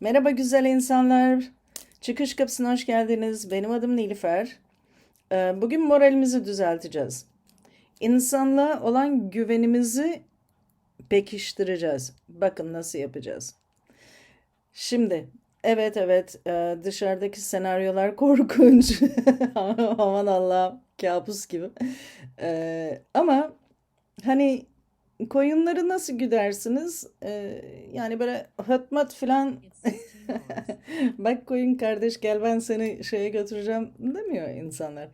Merhaba güzel insanlar. Çıkış kapısına hoş geldiniz. Benim adım Nilüfer. Ee, Bugün moralimizi düzelteceğiz. İnsanlığa olan güvenimizi pekiştireceğiz. Bakın nasıl yapacağız. Şimdi, evet evet e, dışarıdaki senaryolar korkunç. Aman Allah'ım kabus gibi. Ee, ama hani koyunları nasıl güdersiniz? Ee, yani böyle hötmat falan Bak koyun kardeş gel ben seni şeye götüreceğim demiyor insanlar.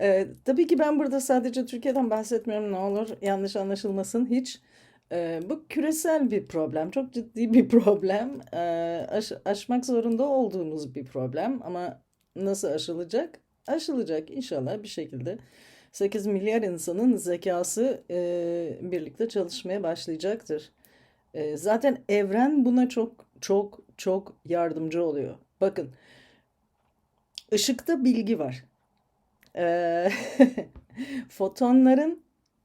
Ee, tabii ki ben burada sadece Türkiye'den bahsetmiyorum ne olur yanlış anlaşılmasın hiç. Ee, bu küresel bir problem, çok ciddi bir problem. Ee, aş- aşmak zorunda olduğumuz bir problem ama nasıl aşılacak? Aşılacak inşallah bir şekilde. 8 milyar insanın zekası e, birlikte çalışmaya başlayacaktır. E, zaten evren buna çok çok çok yardımcı oluyor. Bakın, ışıkta bilgi var. Ee, fotonların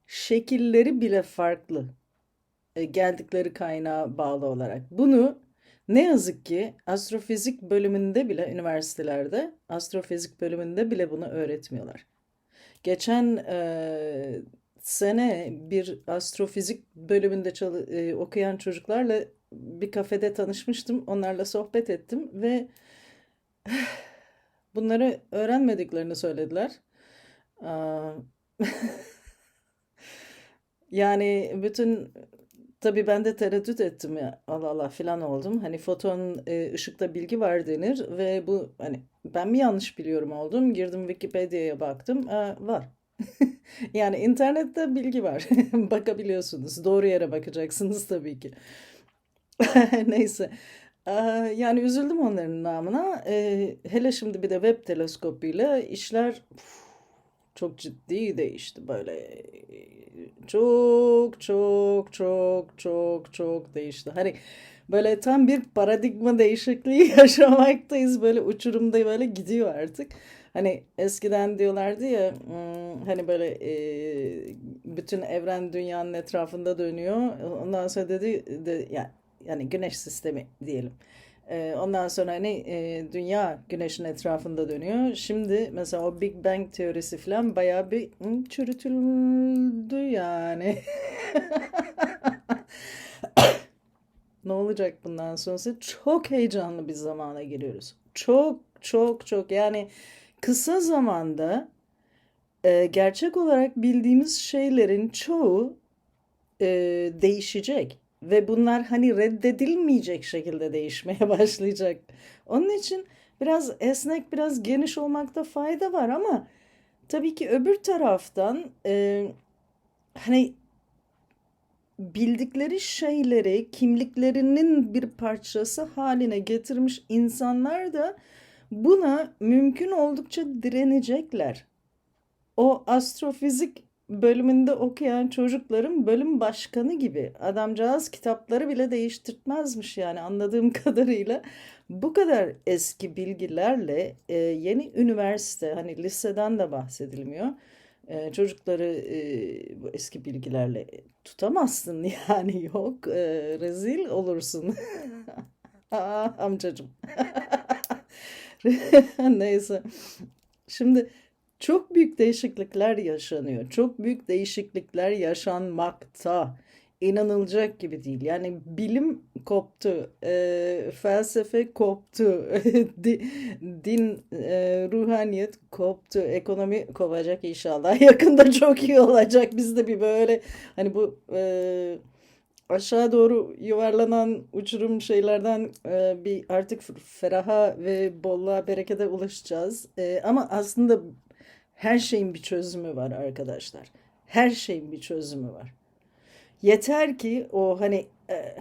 şekilleri bile farklı. e, geldikleri kaynağa bağlı olarak. Bunu ne yazık ki astrofizik bölümünde bile üniversitelerde astrofizik bölümünde bile bunu öğretmiyorlar. Geçen e, sene bir astrofizik bölümünde çalı- e, okuyan çocuklarla bir kafede tanışmıştım. Onlarla sohbet ettim ve bunları öğrenmediklerini söylediler. Yani bütün tabii ben de tereddüt ettim ya Allah Allah filan oldum. Hani foton e, ışıkta bilgi var denir ve bu hani ben mi yanlış biliyorum oldum. Girdim Wikipedia'ya baktım. Aa, var. Yani internette bilgi var. Bakabiliyorsunuz. Doğru yere bakacaksınız tabii ki. Neyse. Aa, Yani üzüldüm onların namına. Ee, hele şimdi bir de web teleskopuyla işler uf, çok ciddi değişti. Böyle çok çok çok çok çok değişti. Hani böyle tam bir paradigma değişikliği yaşamaktayız. Böyle uçurumda böyle gidiyor artık. Hani eskiden diyorlardı ya hmm, hani böyle e, bütün evren dünyanın etrafında dönüyor. Ondan sonra dedi de, yani, yani güneş sistemi diyelim. Ondan sonra hani dünya güneşin etrafında dönüyor. Şimdi mesela o Big Bang teorisi falan bayağı bir çürütüldü yani. Ne olacak bundan sonrası? Çok heyecanlı bir zamana giriyoruz. Çok çok çok yani kısa zamanda e, gerçek olarak bildiğimiz şeylerin çoğu e, değişecek ve bunlar hani reddedilmeyecek şekilde değişmeye başlayacak. Onun için biraz esnek, biraz geniş olmakta fayda var ama tabii ki öbür taraftan e, hani bildikleri şeyleri kimliklerinin bir parçası haline getirmiş insanlar da buna mümkün oldukça direnecekler. O astrofizik bölümünde okuyan çocukların bölüm başkanı gibi adamcağız kitapları bile değiştirtmezmiş yani anladığım kadarıyla bu kadar eski bilgilerle e, yeni üniversite hani liseden de bahsedilmiyor. E, çocukları e, bu eski bilgilerle tutamazsın yani yok e, rezil olursun. Aa, amcacım. Neyse. Şimdi çok büyük değişiklikler yaşanıyor. Çok büyük değişiklikler yaşanmakta. İnanılacak gibi değil. Yani bilim koptu, e, felsefe koptu, di- din, e, ruhaniyet koptu, ekonomi kopacak inşallah. Yakında çok iyi olacak. Biz de bir böyle hani bu e, aşağı doğru yuvarlanan uçurum şeylerden e, bir artık feraha ve bolluğa, berekete ulaşacağız. E, ama aslında her şeyin bir çözümü var arkadaşlar. Her şeyin bir çözümü var. Yeter ki o hani e,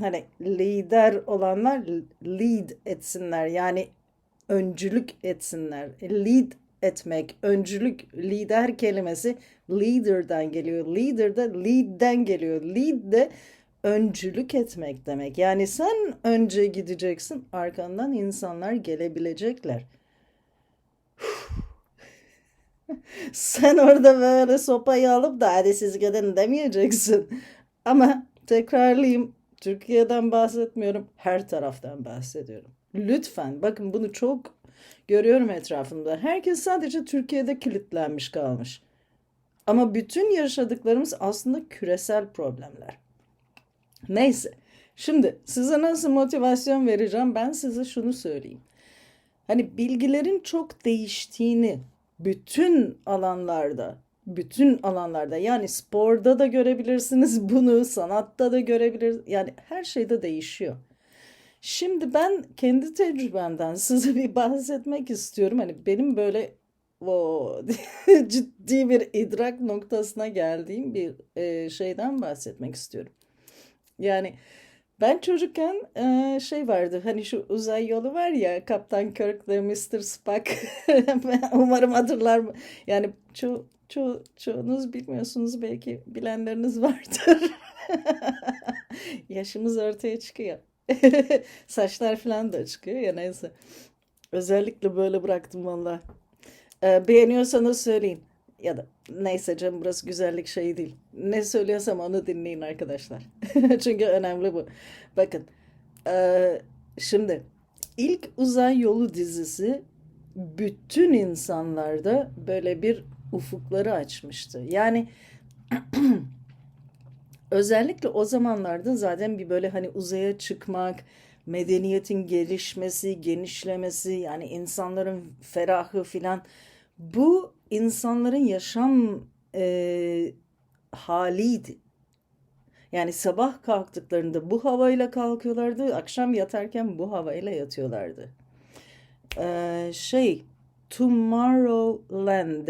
hani lider olanlar lead etsinler. Yani öncülük etsinler. Lead etmek, öncülük, lider kelimesi leader'dan geliyor. Leader de lead'den geliyor. Lead de öncülük etmek demek. Yani sen önce gideceksin, arkandan insanlar gelebilecekler. Sen orada böyle sopayı alıp da hadi siz gidin demeyeceksin. Ama tekrarlayayım Türkiye'den bahsetmiyorum, her taraftan bahsediyorum. Lütfen bakın bunu çok görüyorum etrafımda. Herkes sadece Türkiye'de kilitlenmiş kalmış. Ama bütün yaşadıklarımız aslında küresel problemler. Neyse. Şimdi size nasıl motivasyon vereceğim? Ben size şunu söyleyeyim. Hani bilgilerin çok değiştiğini bütün alanlarda, bütün alanlarda yani sporda da görebilirsiniz bunu, sanatta da görebilirsiniz. Yani her şeyde değişiyor. Şimdi ben kendi tecrübemden size bir bahsetmek istiyorum. Hani benim böyle o ciddi bir idrak noktasına geldiğim bir e, şeyden bahsetmek istiyorum. Yani ben çocukken e, şey vardı hani şu uzay yolu var ya Kaptan Kirk ve Mr. Spock umarım hatırlar? Yani ço ço çoğunuz bilmiyorsunuz belki bilenleriniz vardır. Yaşımız ortaya çıkıyor. Saçlar falan da çıkıyor ya neyse. Özellikle böyle bıraktım valla. Ee, beğeniyorsanız söyleyin. Ya da neyse canım burası güzellik şeyi değil. Ne söylüyorsam onu dinleyin arkadaşlar. Çünkü önemli bu. Bakın. eee, şimdi ilk uzay yolu dizisi bütün insanlarda böyle bir ufukları açmıştı. Yani özellikle o zamanlarda zaten bir böyle hani uzaya çıkmak, medeniyetin gelişmesi, genişlemesi, yani insanların ferahı filan bu insanların yaşam eee, haliydi. Yani sabah kalktıklarında bu havayla kalkıyorlardı, akşam yatarken bu havayla yatıyorlardı. Ee, şey, Tomorrowland,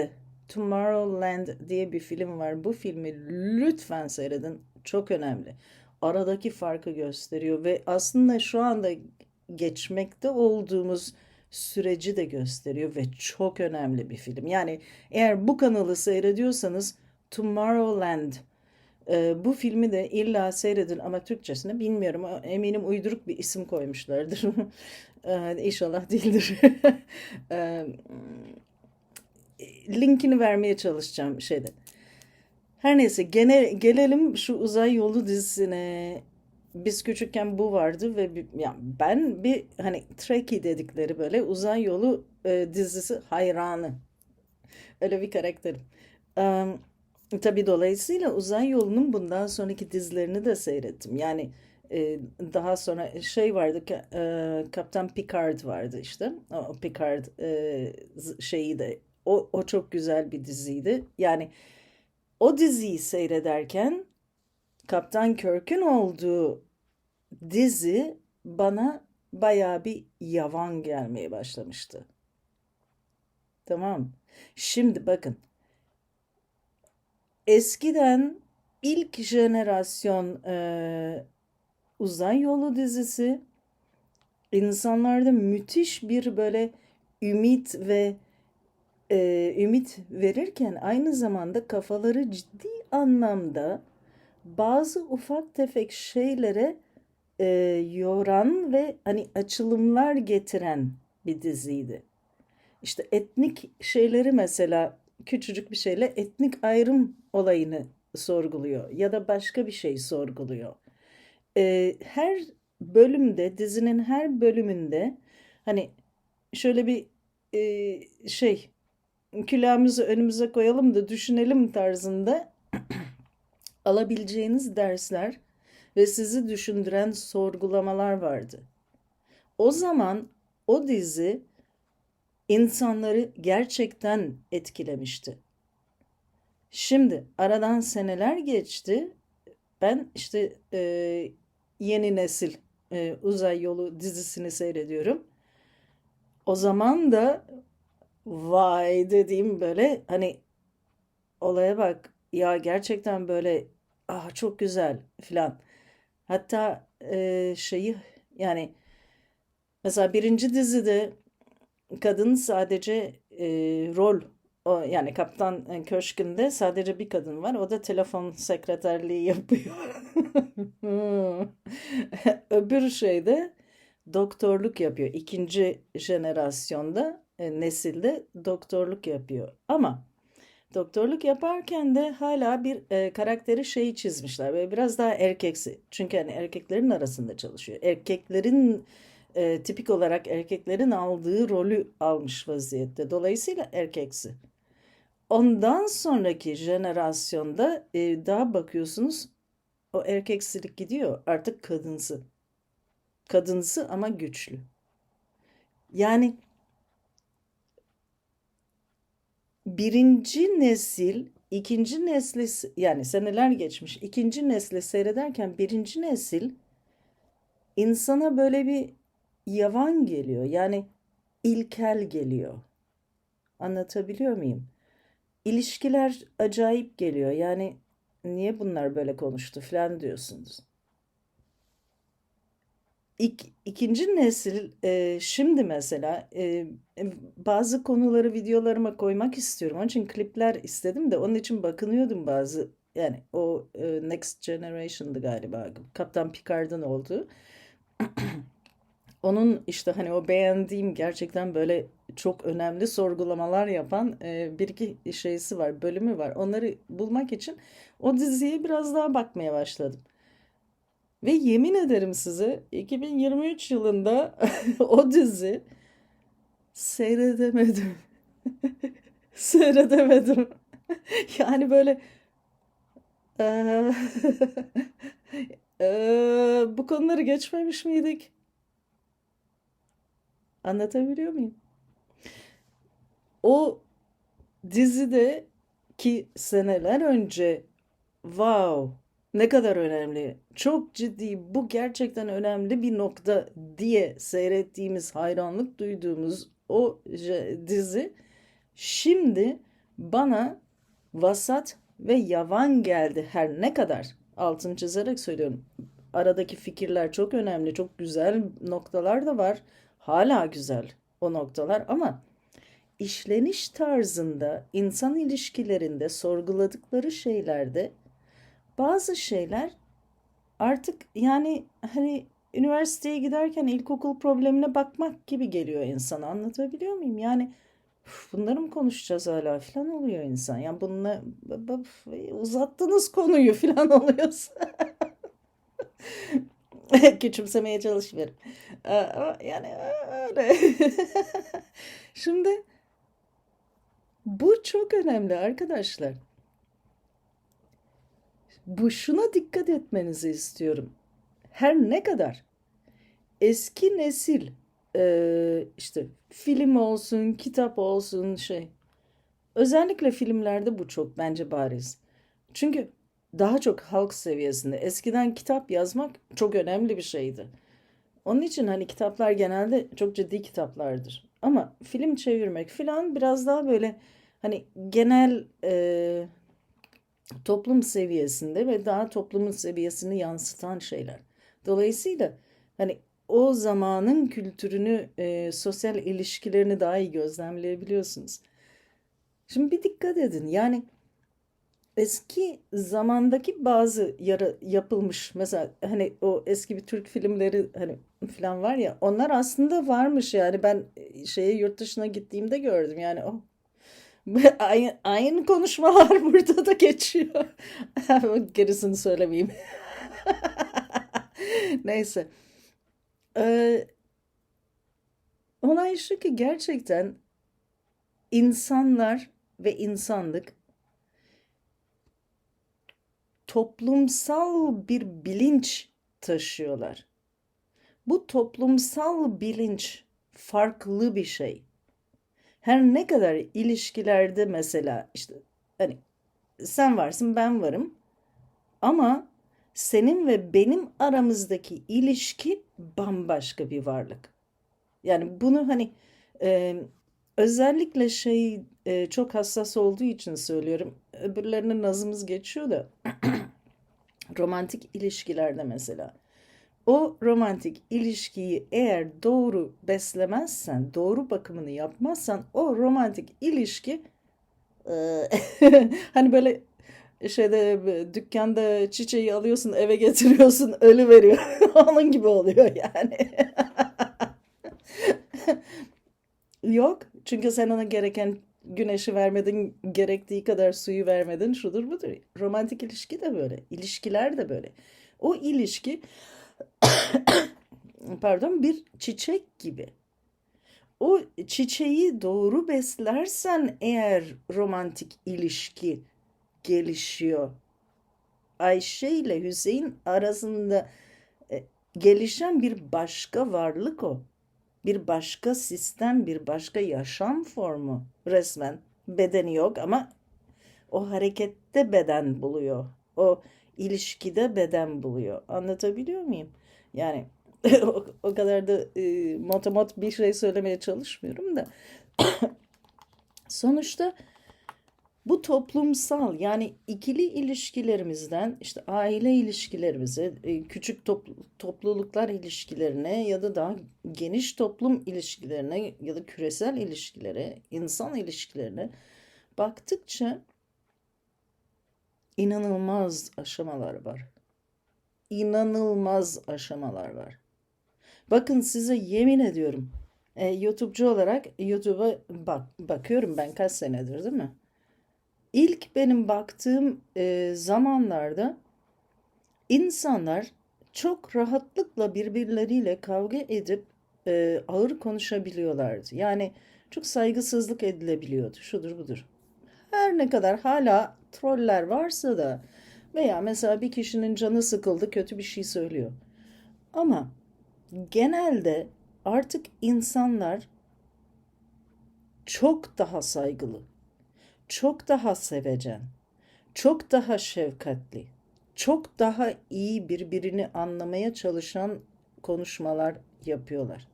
Tomorrowland diye bir film var. Bu filmi lütfen seyredin. Çok önemli. Aradaki farkı gösteriyor ve aslında şu anda geçmekte olduğumuz süreci de gösteriyor ve çok önemli bir film. Yani eğer bu kanalı seyrediyorsanız Tomorrowland ee, bu filmi de illa seyredin ama Türkçesini bilmiyorum. Eminim uyduruk bir isim koymuşlardır. Ee, İnşallah değildir. Ee, linkini vermeye çalışacağım şeyde. Her neyse gene, gelelim şu uzay yolu dizisine. Biz küçükken bu vardı ve bir- ya ben bir hani Trekkie dedikleri böyle uzay yolu e, dizisi hayranı. Öyle bir karakterim. Em, tabii dolayısıyla Uzay Yolu'nun bundan sonraki dizilerini de seyrettim. Yani e, daha sonra şey vardı, ka- e, Kaptan Picard vardı işte. O Picard e, şeyi de o, o çok güzel bir diziydi. Yani o diziyi seyrederken Kaptan Kirk'ün olduğu dizi bana bayağı bir yavan gelmeye başlamıştı. Tamam. Şimdi bakın. Eskiden ilk jenerasyon e, uzay yolu dizisi insanlarda müthiş bir böyle ümit ve e, ümit verirken aynı zamanda kafaları ciddi anlamda bazı ufak tefek şeylere e, yoran ve hani açılımlar getiren bir diziydi. İşte etnik şeyleri mesela küçücük bir şeyle etnik ayrım olayını sorguluyor ya da başka bir şey sorguluyor. Ee, her bölümde, dizinin her bölümünde hani şöyle bir e, şey külahımızı önümüze koyalım da düşünelim tarzında alabileceğiniz dersler ve sizi düşündüren sorgulamalar vardı. O zaman o dizi insanları gerçekten etkilemişti. Şimdi aradan seneler geçti. Ben işte e, yeni nesil e, Uzay Yolu dizisini seyrediyorum. O zaman da vay dediğim böyle hani olaya bak ya gerçekten böyle ah çok güzel filan. Hatta e, şeyi yani mesela birinci dizide kadın sadece e, rol o yani Kaptan Köşk'ünde sadece bir kadın var. O da telefon sekreterliği yapıyor. Öbür şeyde doktorluk yapıyor. İkinci jenerasyonda e, nesilde doktorluk yapıyor. Ama Doktorluk yaparken de hala bir e, karakteri şey çizmişler. Böyle biraz daha erkeksi. Çünkü hani erkeklerin arasında çalışıyor. Erkeklerin e, tipik olarak erkeklerin aldığı rolü almış vaziyette. Dolayısıyla erkeksi. Ondan sonraki jenerasyonda e, daha bakıyorsunuz o erkeksilik gidiyor. Artık kadınsı. Kadınsı ama güçlü. Yani birinci nesil ikinci nesli yani seneler geçmiş ikinci nesli seyrederken birinci nesil insana böyle bir yavan geliyor. Yani ilkel geliyor. Anlatabiliyor muyum? İlişkiler acayip geliyor. Yani niye bunlar böyle konuştu falan diyorsunuz. İk, ikinci nesil e, şimdi mesela e, bazı konuları videolarıma koymak istiyorum. Onun için klipler istedim de onun için bakınıyordum bazı yani o e, Next Generation'dı galiba Kaptan Picard'ın olduğu. Onun işte hani o beğendiğim gerçekten böyle çok önemli sorgulamalar yapan e, bir iki şeysi var, bölümü var. Onları bulmak için o diziye biraz daha bakmaya başladım. Ve yemin ederim size 2023 yılında o dizi seyredemedim. Seyredemedim. Yani böyle bu konuları geçmemiş miydik? Anlatabiliyor muyum? O dizide ki seneler önce wow ne kadar önemli, çok ciddi, bu gerçekten önemli bir nokta diye seyrettiğimiz, hayranlık duyduğumuz o dizi şimdi bana vasat ve yavan geldi her ne kadar altını çizerek söylüyorum. Aradaki fikirler çok önemli, çok güzel noktalar da var. Hala güzel o noktalar ama işleniş tarzında, insan ilişkilerinde sorguladıkları şeylerde bazı şeyler artık yani hani üniversiteye giderken ilkokul problemine bakmak gibi geliyor insana. Anlatabiliyor muyum? Yani "Üf, bunları mı konuşacağız hala falan oluyor insan. Yani bununla uzattınız konuyu falan oluyorsa. Küçümsemeye çalışmıyorum. Ee, yani öyle. Şimdi bu çok önemli arkadaşlar. Bu şuna dikkat etmenizi istiyorum. Her ne kadar eski nesil e, işte film olsun, kitap olsun şey. Özellikle filmlerde bu çok bence bariz. Çünkü daha çok halk seviyesinde. Eskiden kitap yazmak çok önemli bir şeydi. Onun için hani kitaplar genelde çok ciddi kitaplardır. Ama film çevirmek falan biraz daha böyle hani genel e, toplum seviyesinde ve daha toplumun seviyesini yansıtan şeyler. Dolayısıyla hani o zamanın kültürünü, e, sosyal ilişkilerini daha iyi gözlemleyebiliyorsunuz. Şimdi bir dikkat edin. Yani eski zamandaki bazı yara yapılmış mesela hani o eski bir Türk filmleri hani falan var ya onlar aslında varmış yani ben e, şeye yurt dışına gittiğimde gördüm yani o aynı, aynı konuşmalar burada da geçiyor. Gerisini söylemeyeyim. Neyse. Ee, olay şu ki gerçekten insanlar ve insanlık toplumsal bir bilinç taşıyorlar. Bu toplumsal bilinç farklı bir şey. Her ne kadar ilişkilerde mesela işte hani sen varsın ben varım ama senin ve benim aramızdaki ilişki bambaşka bir varlık. Yani bunu hani e, özellikle şey e, çok hassas olduğu için söylüyorum. Öbürlerine nazımız geçiyor da romantik ilişkilerde mesela. O romantik ilişkiyi eğer doğru beslemezsen, doğru bakımını yapmazsan o romantik ilişki e, hani böyle şeyde dükkanda çiçeği alıyorsun eve getiriyorsun ölü veriyor. Onun gibi oluyor yani. Yok çünkü sen ona gereken güneşi vermedin, gerektiği kadar suyu vermedin, şudur budur. Romantik ilişki de böyle, ilişkiler de böyle. O ilişki, pardon, bir çiçek gibi. O çiçeği doğru beslersen eğer romantik ilişki gelişiyor. Ayşe ile Hüseyin arasında e, gelişen bir başka varlık o. Bir başka sistem, bir başka yaşam formu resmen. Bedeni yok ama o harekette beden buluyor. O ilişkide beden buluyor. Anlatabiliyor muyum? Yani o, o kadar da e, motomot bir şey söylemeye çalışmıyorum da. Sonuçta bu toplumsal yani ikili ilişkilerimizden işte aile ilişkilerimize, e, küçük topl- topluluklar ilişkilerine ya da daha geniş toplum ilişkilerine ya da küresel ilişkilere, insan ilişkilerine baktıkça inanılmaz aşamalar var. İnanılmaz aşamalar var. Bakın size yemin ediyorum. E, YouTube'cu olarak YouTube'a bak bakıyorum ben kaç senedir değil mi? İlk benim baktığım e, zamanlarda insanlar çok rahatlıkla birbirleriyle kavga edip e, ağır konuşabiliyorlardı. Yani çok saygısızlık edilebiliyordu. Şudur budur. Her ne kadar hala troller varsa da veya mesela bir kişinin canı sıkıldı kötü bir şey söylüyor. Ama genelde artık insanlar çok daha saygılı, çok daha sevecen, çok daha şefkatli, çok daha iyi birbirini anlamaya çalışan konuşmalar yapıyorlar.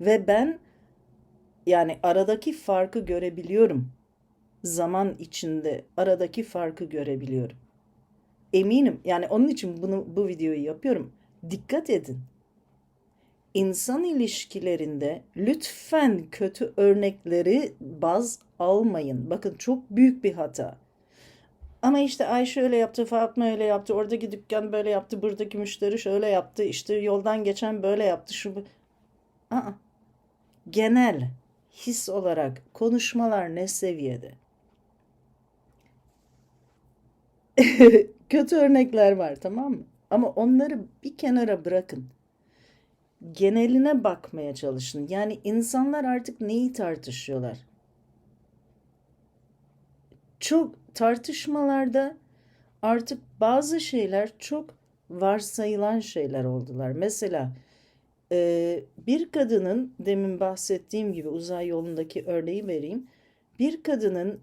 Ve ben yani aradaki farkı görebiliyorum. Zaman içinde aradaki farkı görebiliyorum. Eminim yani onun için bunu bu videoyu yapıyorum. Dikkat edin. İnsan ilişkilerinde lütfen kötü örnekleri baz almayın. Bakın çok büyük bir hata. Ama işte Ayşe öyle yaptı, Fatma öyle yaptı, oradaki dükkan böyle yaptı, buradaki müşteri şöyle yaptı, işte yoldan geçen böyle yaptı, şu bu. Aa, genel his olarak konuşmalar ne seviyede? Kötü örnekler var tamam mı? Ama onları bir kenara bırakın. Geneline bakmaya çalışın. Yani insanlar artık neyi tartışıyorlar? Çok tartışmalarda artık bazı şeyler çok varsayılan şeyler oldular. Mesela e, bir kadının demin bahsettiğim gibi uzay yolundaki örneği vereyim. Bir kadının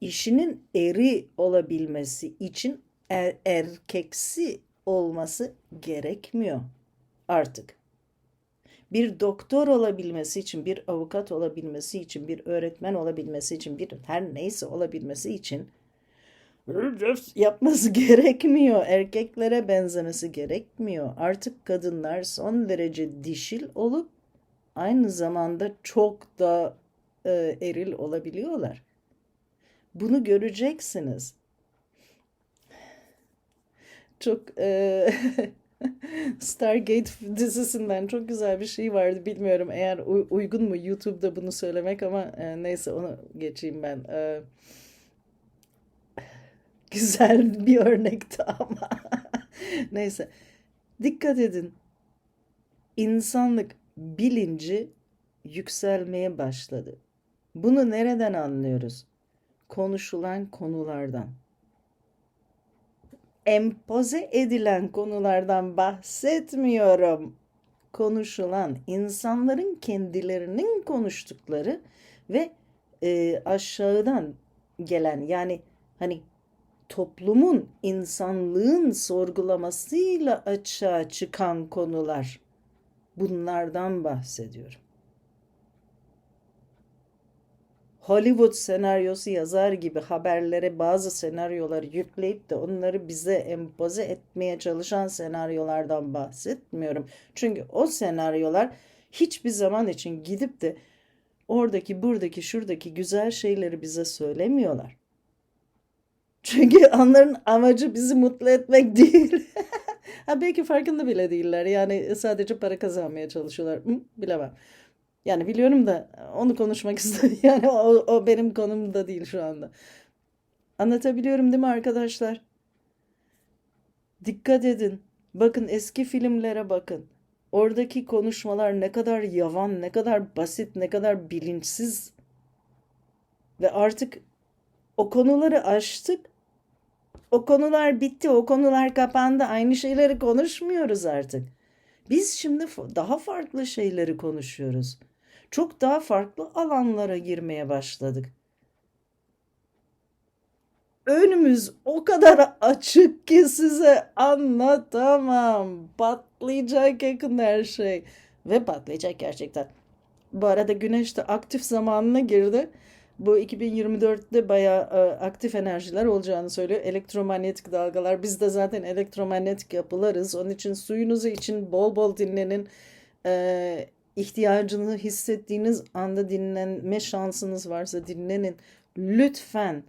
işinin eri olabilmesi için er, erkeksi olması gerekmiyor artık. Bir doktor olabilmesi için, bir avukat olabilmesi için, bir öğretmen olabilmesi için, bir her neyse olabilmesi için yapması gerekmiyor. Erkeklere benzemesi gerekmiyor. Artık kadınlar son derece dişil olup aynı zamanda çok da e, eril olabiliyorlar. Bunu göreceksiniz. Çok e, Stargate dizisinden çok güzel bir şey vardı. Bilmiyorum eğer uygun mu YouTube'da bunu söylemek ama e, neyse onu geçeyim ben. E, güzel bir örnekti ama. Neyse. Dikkat edin. İnsanlık bilinci yükselmeye başladı. Bunu nereden anlıyoruz? Konuşulan konulardan. Empoze edilen konulardan bahsetmiyorum. Konuşulan insanların kendilerinin konuştukları ve e, aşağıdan gelen yani hani toplumun, insanlığın sorgulamasıyla açığa çıkan konular. Bunlardan bahsediyorum. Hollywood senaryosu yazar gibi haberlere bazı senaryoları yükleyip de onları bize empoze etmeye çalışan senaryolardan bahsetmiyorum. Çünkü o senaryolar hiçbir zaman için gidip de oradaki, buradaki, şuradaki güzel şeyleri bize söylemiyorlar. Çünkü onların amacı bizi mutlu etmek değil. ha belki farkında bile değiller. Yani sadece para kazanmaya çalışıyorlar. Hı, bilemem. Yani biliyorum da onu konuşmak istedim. Yani o, o benim konum da değil şu anda. Anlatabiliyorum değil mi arkadaşlar? Dikkat edin. Bakın eski filmlere bakın. Oradaki konuşmalar ne kadar yavan, ne kadar basit, ne kadar bilinçsiz. Ve artık o konuları aştık. O konular bitti, o konular kapandı. Aynı şeyleri konuşmuyoruz artık. Biz şimdi daha farklı şeyleri konuşuyoruz. Çok daha farklı alanlara girmeye başladık. Önümüz o kadar açık ki size anlatamam. Patlayacak yakında her şey. Ve patlayacak gerçekten. Bu arada güneş de aktif zamanına girdi. Bu 2024'te bayağı e, aktif enerjiler olacağını söylüyor. Elektromanyetik dalgalar. Biz de zaten elektromanyetik yapılarız. Onun için suyunuzu için bol bol dinlenin. E, ihtiyacını hissettiğiniz anda dinlenme şansınız varsa dinlenin. Lütfen.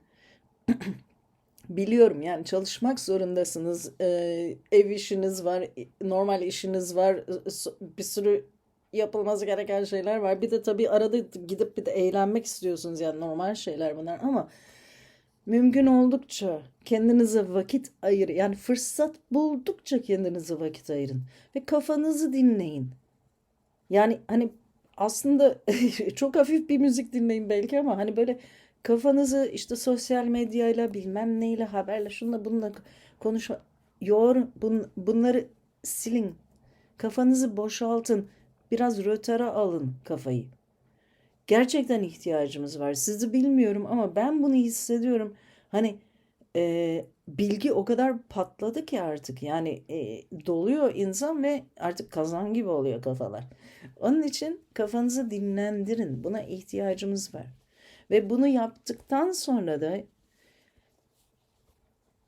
Biliyorum yani çalışmak zorundasınız. Ee, ev işiniz var, normal işiniz var, s- bir sürü yapılması gereken şeyler var. Bir de tabii arada gidip bir de eğlenmek istiyorsunuz yani normal şeyler bunlar ama mümkün oldukça kendinize vakit ayır. Yani fırsat buldukça kendinize vakit ayırın ve kafanızı dinleyin. Yani hani aslında çok hafif bir müzik dinleyin belki ama hani böyle kafanızı işte sosyal medyayla bilmem neyle haberle şunla bununla konuşma yor bun, bunları silin. Kafanızı boşaltın. Biraz rötara alın kafayı. Gerçekten ihtiyacımız var. Sizi bilmiyorum ama ben bunu hissediyorum. Hani e, bilgi o kadar patladı ki artık. Yani e, doluyor insan ve artık kazan gibi oluyor kafalar. Onun için kafanızı dinlendirin. Buna ihtiyacımız var. Ve bunu yaptıktan sonra da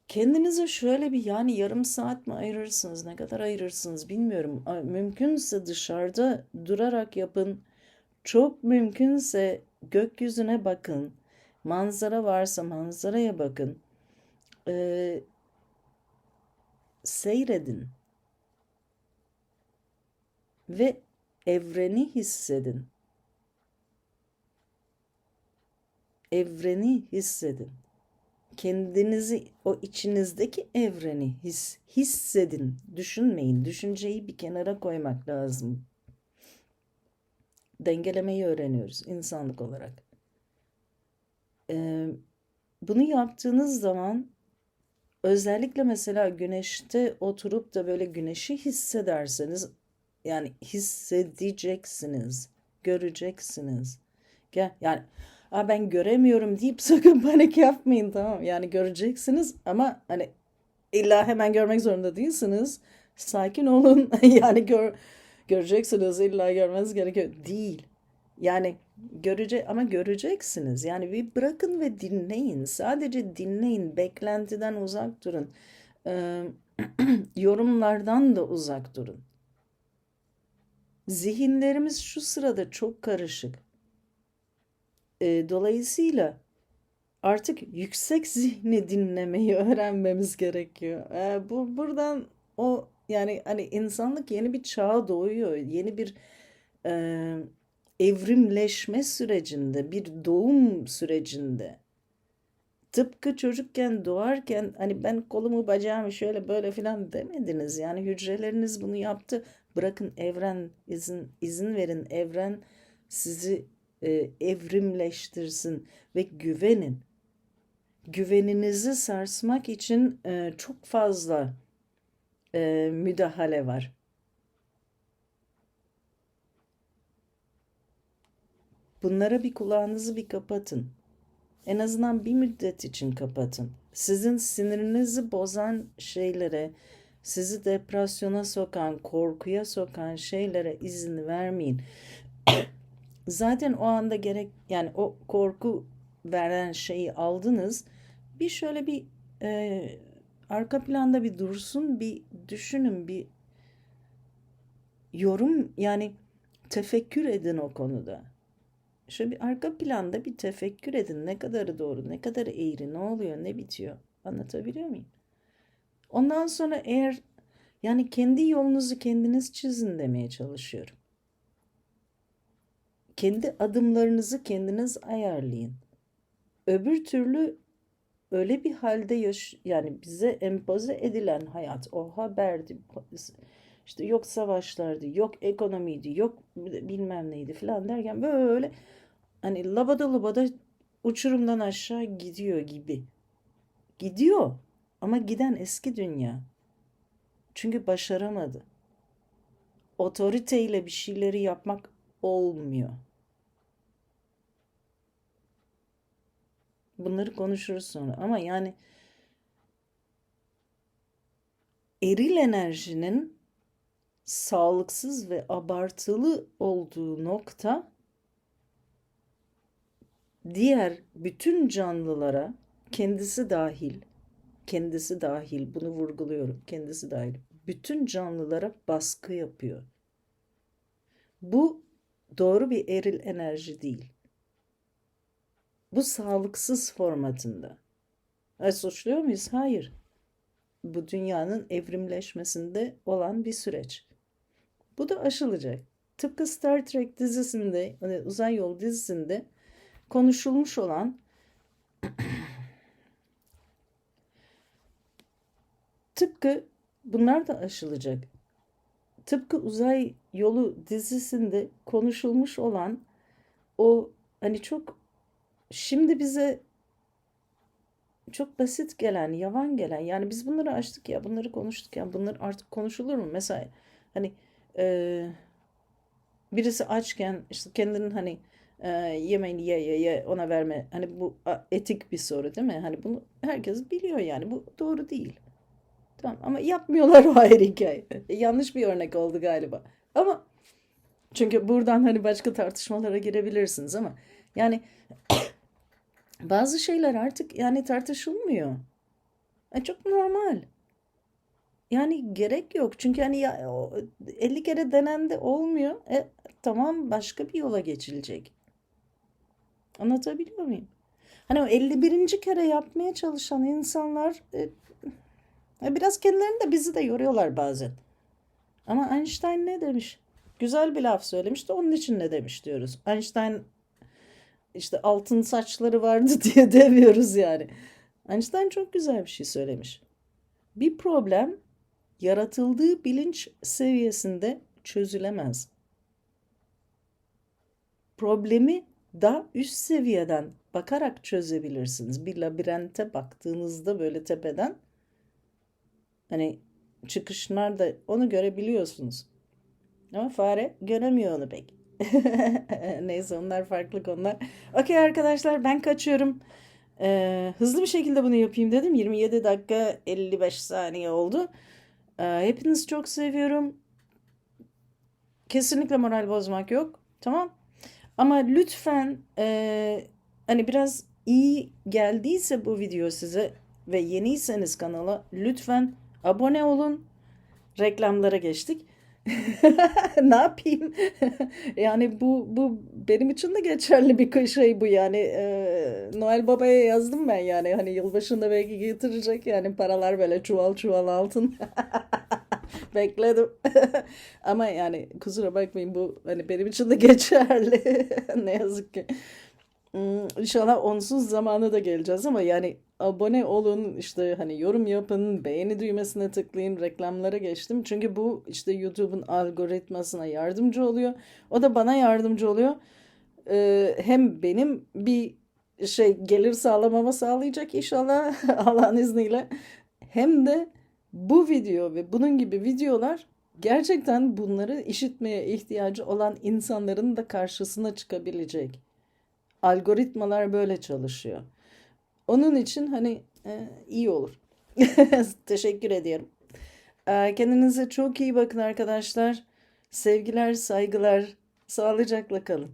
kendinize şöyle bir yani yarım saat mi ayırırsınız, ne kadar ayırırsınız bilmiyorum. Mümkünse dışarıda durarak yapın. Çok mümkünse gökyüzüne bakın. Manzara varsa manzaraya bakın. Ee, seyredin ve evreni hissedin. Evreni hissedin. Kendinizi o içinizdeki evreni his, hissedin. Düşünmeyin. Düşünceyi bir kenara koymak lazım. Dengelemeyi öğreniyoruz insanlık olarak. Ee, bunu yaptığınız zaman özellikle mesela güneşte oturup da böyle güneşi hissederseniz yani hissedeceksiniz, göreceksiniz. Yani Aa, ben göremiyorum deyip sakın panik yapmayın tamam yani göreceksiniz ama hani illa hemen görmek zorunda değilsiniz. Sakin olun yani gör, göreceksiniz illa görmeniz gerekiyor değil. Yani görece ama göreceksiniz. Yani bir bırakın ve dinleyin. Sadece dinleyin. Beklentiden uzak durun. Ee, yorumlardan da uzak durun. Zihinlerimiz şu sırada çok karışık. Ee, dolayısıyla artık yüksek zihni dinlemeyi öğrenmemiz gerekiyor. Ee, bu buradan o yani hani insanlık yeni bir çağa doğuyor. Yeni bir e, evrimleşme sürecinde, bir doğum sürecinde. Tıpkı çocukken doğarken hani ben kolumu bacağımı şöyle böyle filan demediniz. Yani hücreleriniz bunu yaptı. Bırakın evren izin izin verin evren sizi e, evrimleştirsin ve güvenin. Güveninizi sarsmak için e, çok fazla e, müdahale var. Bunlara bir kulağınızı bir kapatın. En azından bir müddet için kapatın. Sizin sinirinizi bozan şeylere, sizi depresyona sokan, korkuya sokan şeylere izin vermeyin. Zaten o anda gerek yani o korku veren şeyi aldınız. Bir şöyle bir e, arka planda bir dursun, bir düşünün, bir yorum yani tefekkür edin o konuda. Şöyle bir arka planda bir tefekkür edin. Ne kadarı doğru, ne kadar eğri, ne oluyor, ne bitiyor. Anlatabiliyor muyum? Ondan sonra eğer yani kendi yolunuzu kendiniz çizin demeye çalışıyorum. Kendi adımlarınızı kendiniz ayarlayın. Öbür türlü öyle bir halde yaş yani bize empoze edilen hayat o haberdi işte yok savaşlardı yok ekonomiydi yok bilmem neydi falan derken böyle hani labada labada uçurumdan aşağı gidiyor gibi. Gidiyor ama giden eski dünya. Çünkü başaramadı. Otoriteyle bir şeyleri yapmak olmuyor. Bunları konuşuruz sonra ama yani eril enerjinin sağlıksız ve abartılı olduğu nokta diğer bütün canlılara kendisi dahil kendisi dahil bunu vurguluyorum kendisi dahil bütün canlılara baskı yapıyor. Bu doğru bir eril enerji değil. Bu sağlıksız formatında. E, suçluyor muyuz? Hayır. Bu dünyanın evrimleşmesinde olan bir süreç. Bu da aşılacak. Tıpkı Star Trek dizisinde, hani Uzay Yol dizisinde konuşulmuş olan tıpkı bunlar da aşılacak. Tıpkı Uzay Yolu dizisinde konuşulmuş olan o hani çok şimdi bize çok basit gelen, yavan gelen yani biz bunları açtık ya, bunları konuştuk ya, bunlar artık konuşulur mu? Mesela hani e, birisi açken işte kendinin hani e, yemeğini ye ye ye ona verme. Hani bu etik bir soru değil mi? Hani bunu herkes biliyor yani. Bu doğru değil. Tamam ama yapmıyorlar o ayrı hikaye. E, yanlış bir örnek oldu galiba. Ama çünkü buradan hani başka tartışmalara girebilirsiniz ama yani bazı şeyler artık yani tartışılmıyor. E, çok normal. Yani gerek yok. Çünkü hani ya, 50 kere denendi olmuyor. E, tamam başka bir yola geçilecek. Anlatabiliyor muyum? Hani o 51. kere yapmaya çalışan insanlar e, biraz kendilerini de bizi de yoruyorlar bazen. Ama Einstein ne demiş? Güzel bir laf söylemiş de onun için ne demiş diyoruz. Einstein işte altın saçları vardı diye demiyoruz yani. Einstein çok güzel bir şey söylemiş. Bir problem yaratıldığı bilinç seviyesinde çözülemez. Problemi daha üst seviyeden bakarak çözebilirsiniz. Bir labirente baktığınızda böyle tepeden hani çıkışlar da onu görebiliyorsunuz. Ama fare göremiyor onu pek. Neyse onlar farklı konular. Okey arkadaşlar ben kaçıyorum. Ee, hızlı bir şekilde bunu yapayım dedim. 27 dakika 55 saniye oldu. Ee, hepinizi çok seviyorum. Kesinlikle moral bozmak yok. Tamam. Ama lütfen e, hani biraz iyi geldiyse bu video size ve yeniyseniz kanala lütfen abone olun. Reklamlara geçtik. ne yapayım? yani bu bu benim için de geçerli bir şey bu yani e, Noel Baba'ya yazdım ben yani hani yılbaşında belki getirecek yani paralar böyle çuval çuval altın bekledim. Ama yani kusura bakmayın bu hani benim için de geçerli. Ne yazık ki. Hmm, İnşallah onsuz zamana da geleceğiz ama yani abone olun işte hani yorum yapın beğeni düğmesine tıklayın reklamlara geçtim. Çünkü bu işte YouTube'un algoritmasına yardımcı oluyor. O da bana yardımcı oluyor. Ee, hem benim bir şey gelir sağlamama sağlayacak inşallah Allah'ın izniyle. Hem de bu video ve bunun gibi videolar gerçekten bunları işitmeye ihtiyacı olan insanların da karşısına çıkabilecek algoritmalar böyle çalışıyor. Onun için hani e, iyi olur. Teşekkür ediyorum. E, kendinize çok iyi bakın arkadaşlar. Sevgiler, saygılar. Sağlıcakla kalın.